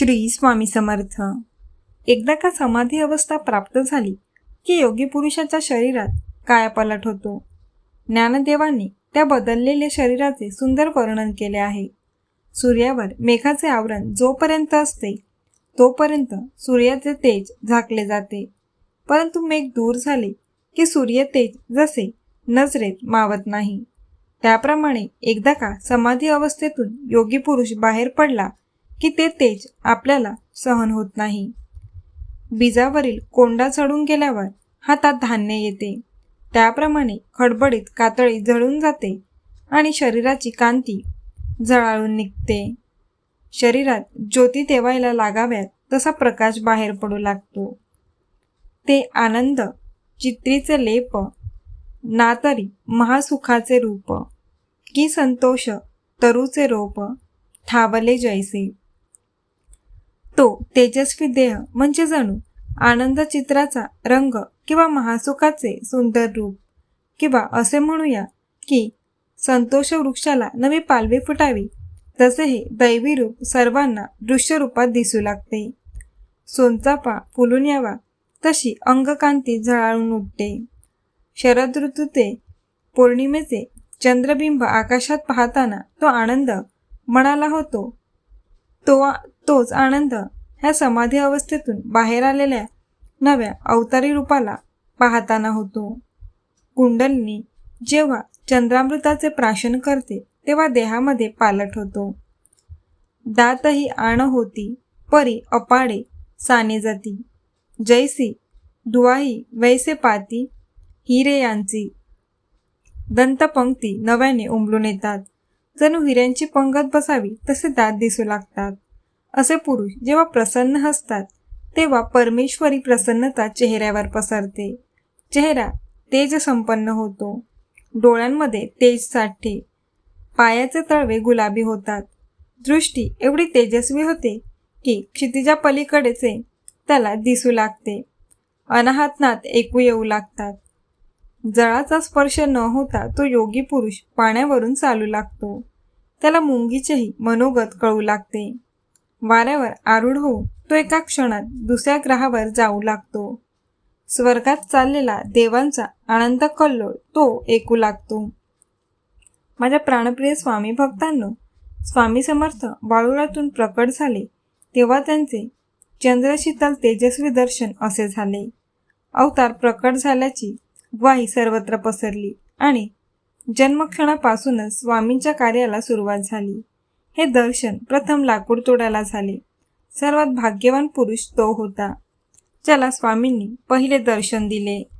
श्री स्वामी समर्थ. एकदा का समाधी अवस्था प्राप्त झाली की योगी पुरुषाच्या शरीरात कायापलट होतो. ज्ञानदेवांनी त्या बदललेल्या शरीराचे सुंदर वर्णन केले आहे. सूर्यावर मेघाचे आवरण जोपर्यंत असते तोपर्यंत सूर्याचे तेज झाकले जाते. परंतु मेघ दूर झाले की सूर्य तेज जसे नजरेत मावत नाही. त्याप्रमाणे एकदा का समाधी अवस्थेतून योगी पुरुष बाहेर पडला की ते तेज आपल्याला सहन होत नाही. बीजावरील कोंडा चढून गेल्यावर हातात धान्य येते. त्याप्रमाणे खडबडीत कातळी जळून जाते आणि शरीराची कांती जळाळून निघते. शरीरात ज्योती तेवायला लागाव्यात तसा प्रकाश बाहेर पडू लागतो. ते आनंद चित्रीचे लेप ना तरी महासुखाचे रूप की संतोष तरूचे रोप ठावले जैसे. तो तेजस्वी देह म्हणजे जणू आनंद चित्राचा रंग किंवा महासुखाचे सुंदर रूप. किंवा असे म्हणूया की संतोष वृक्षाला नवी पालवी फुटावी तसे हे दैवी रूप सर्वांना दृश्य रूपात दिसू लागते. सोनचापा फुलून यावा तशी अंगकांती झळाळून उठते. शरद ऋतूचे पौर्णिमेचे चंद्रबिंब आकाशात पाहताना तो आनंद मनाला होतो. तो तोच आनंद ह्या समाधी अवस्थेतून बाहेर आलेल्या नव्या अवतारी रूपाला पाहताना होतो. कुंडलिनी जेव्हा चंद्रामृताचे प्राशन करते तेव्हा देहामध्ये पालट होतो. दातही आण होती परी अपाडे साने जाती. जैसी दुवाही वैसे पाती हिरे यांची. दंतपंक्ती नव्याने उमलून येतात. जणू हिऱ्यांची पंगत बसावी तसे दात दिसू लागतात. असे पुरुष जेव्हा प्रसन्न हसतात तेव्हा परमेश्वरी प्रसन्नता चेहऱ्यावर पसरते. चेहरा तेज संपन्न होतो. डोळ्यांमध्ये तेज साठते पायाचे तळवे गुलाबी होतात. दृष्टी एवढी तेजस्वी होते की क्षितिजा पलीकडेचे त्याला दिसू लागते. अनाहातनात ऐकू येऊ लागतात. जळाचा स्पर्श न होता तो योगी पुरुष पाण्यावरून चालू लागतो. त्याला मुंगीचेही मनोगत कळू लागते. वाऱ्यावर आरूढ होऊ तो एका क्षणात दुसऱ्या ग्रहावर जाऊ लागतो. स्वर्गात चाललेला देवांचा आनंद कल्लोळ तो ऐकू लागतो. माझ्या प्राणप्रिय स्वामी भक्तांनो स्वामी समर्थ वाळुळातून प्रकट झाले तेव्हा त्यांचे चंद्रशीतल तेजस्वी दर्शन असे झाले. अवतार प्रकट झाल्याची ग्वाही सर्वत्र पसरली आणि जन्मक्षणापासूनच स्वामींच्या कार्याला सुरुवात झाली. हे दर्शन प्रथम लाकूड तोडायला झाले. सर्वात भाग्यवान पुरुष तो होता. ज्याला स्वामींनी पहिले दर्शन दिले.